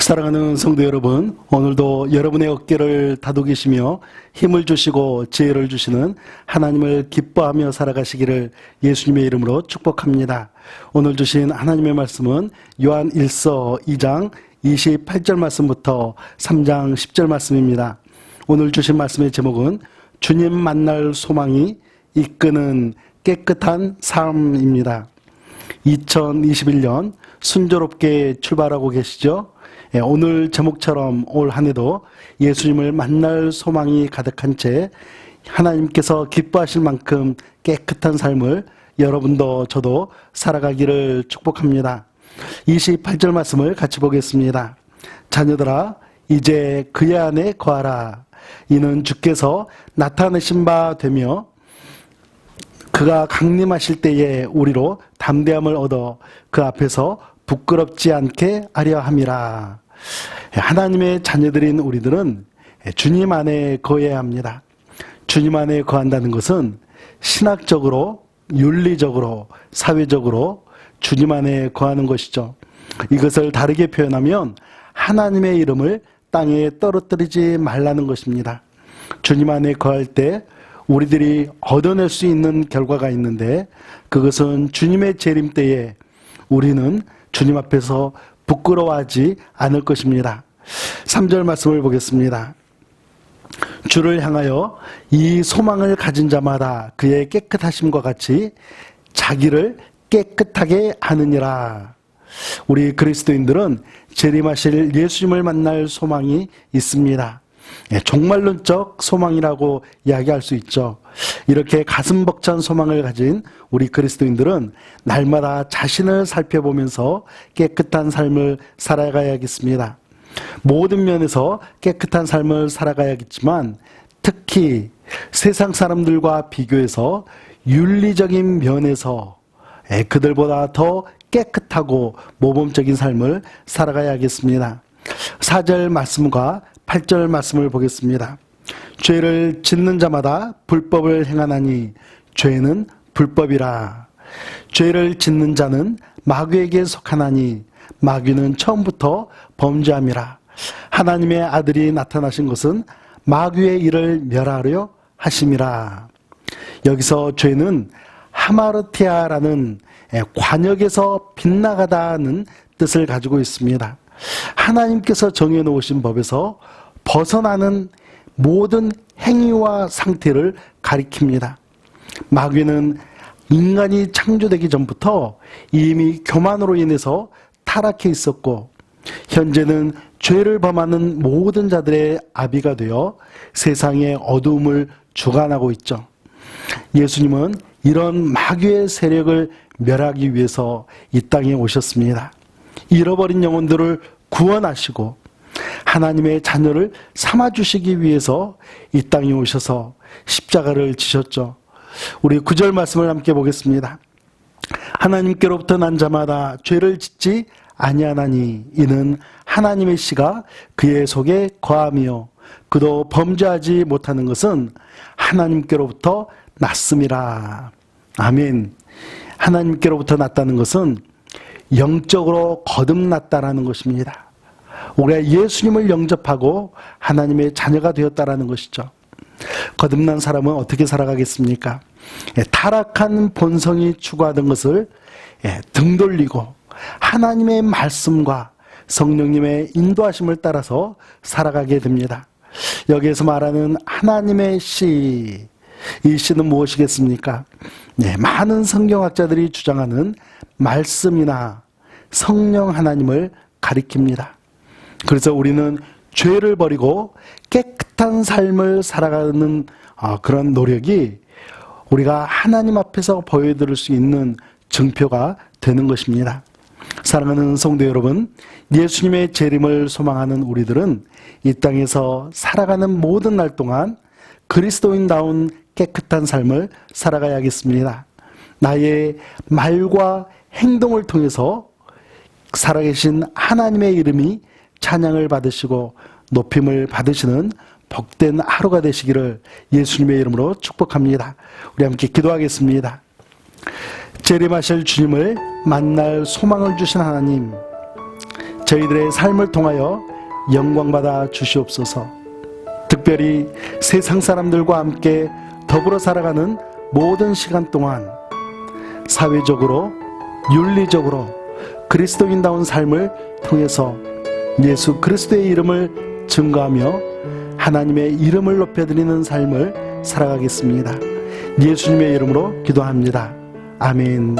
사랑하는 성도 여러분, 오늘도 여러분의 어깨를 다독이시며 힘을 주시고 지혜를 주시는 하나님을 기뻐하며 살아가시기를 예수님의 이름으로 축복합니다. 오늘 주신 하나님의 말씀은 요한 1서 2장 28절 말씀부터 3장 10절 말씀입니다. 오늘 주신 말씀의 제목은 주님 만날 소망이 이끄는 깨끗한 삶입니다. 2021년 순조롭게 출발하고 계시죠? 예, 오늘 제목처럼 올 한 해도 예수님을 만날 소망이 가득한 채 하나님께서 기뻐하실 만큼 깨끗한 삶을 여러분도 저도 살아가기를 축복합니다. 28절 말씀을 같이 보겠습니다. 자녀들아, 이제 그의 안에 거하라. 이는 주께서 나타내신 바 되며 그가 강림하실 때에 우리로 담대함을 얻어 그 앞에서 부끄럽지 않게 하려 함이라. 하나님의 자녀들인 우리들은 주님 안에 거해야 합니다. 주님 안에 거한다는 것은 신학적으로, 윤리적으로, 사회적으로 주님 안에 거하는 것이죠. 이것을 다르게 표현하면 하나님의 이름을 땅에 떨어뜨리지 말라는 것입니다. 주님 안에 거할 때 우리들이 얻어낼 수 있는 결과가 있는데 그것은 주님의 재림 때에 우리는 주님 앞에서 부끄러워하지 않을 것입니다. 3절 말씀을 보겠습니다. 주를 향하여 이 소망을 가진 자마다 그의 깨끗하심과 같이 자기를 깨끗하게 하느니라. 우리 그리스도인들은 재림하실 예수님을 만날 소망이 있습니다. 예, 종말론적 소망이라고 이야기할 수 있죠. 이렇게 가슴 벅찬 소망을 가진 우리 그리스도인들은 날마다 자신을 살펴보면서 깨끗한 삶을 살아가야겠습니다. 모든 면에서 깨끗한 삶을 살아가야겠지만 특히 세상 사람들과 비교해서 윤리적인 면에서 예, 그들보다 더 깨끗하고 모범적인 삶을 살아가야겠습니다. 4절 말씀과 8절 말씀을 보겠습니다. 죄를 짓는 자마다 불법을 행하나니 죄는 불법이라. 죄를 짓는 자는 마귀에게 속하나니 마귀는 처음부터 범죄함이라. 하나님의 아들이 나타나신 것은 마귀의 일을 멸하려 하심이라. 여기서 죄는 하마르티아라는 관역에서 빗나가다는 뜻을 가지고 있습니다. 하나님께서 정해놓으신 법에서 벗어나는 모든 행위와 상태를 가리킵니다. 마귀는 인간이 창조되기 전부터 이미 교만으로 인해서 타락해 있었고, 현재는 죄를 범하는 모든 자들의 아비가 되어 세상의 어두움을 주관하고 있죠. 예수님은 이런 마귀의 세력을 멸하기 위해서 이 땅에 오셨습니다. 잃어버린 영혼들을 구원하시고 하나님의 자녀를 삼아주시기 위해서 이 땅에 오셔서 십자가를 지셨죠. 우리 구절 말씀을 함께 보겠습니다. 하나님께로부터 난 자마다 죄를 짓지 아니하나니 이는 하나님의 씨가 그의 속에 거함이요 그도 범죄하지 못하는 것은 하나님께로부터 났음이라. 아멘. 하나님께로부터 났다는 것은 영적으로 거듭났다라는 것입니다. 우리가 예수님을 영접하고 하나님의 자녀가 되었다라는 것이죠. 거듭난 사람은 어떻게 살아가겠습니까? 예, 타락한 본성이 추구하던 것을 예, 등 돌리고 하나님의 말씀과 성령님의 인도하심을 따라서 살아가게 됩니다. 여기에서 말하는 하나님의 씨, 이 씨는 무엇이겠습니까? 네, 많은 성경학자들이 주장하는 말씀이나 성령 하나님을 가리킵니다. 그래서 우리는 죄를 버리고 깨끗한 삶을 살아가는 어, 그런 노력이 우리가 하나님 앞에서 보여드릴 수 있는 증표가 되는 것입니다. 사랑하는 성도 여러분, 예수님의 재림을 소망하는 우리들은 이 땅에서 살아가는 모든 날 동안 그리스도인다운 깨끗한 삶을 살아가야겠습니다. 나의 말과 행동을 통해서 살아계신 하나님의 이름이 찬양을 받으시고 높임을 받으시는 복된 하루가 되시기를 예수님의 이름으로 축복합니다. 우리 함께 기도하겠습니다. 재림하실 주님을 만날 소망을 주신 하나님, 저희들의 삶을 통하여 영광받아 주시옵소서. 특별히 세상 사람들과 함께 더불어 살아가는 모든 시간 동안 사회적으로 윤리적으로 그리스도인다운 삶을 통해서 예수 그리스도의 이름을 증거하며 하나님의 이름을 높여드리는 삶을 살아가겠습니다. 예수님의 이름으로 기도합니다. 아멘.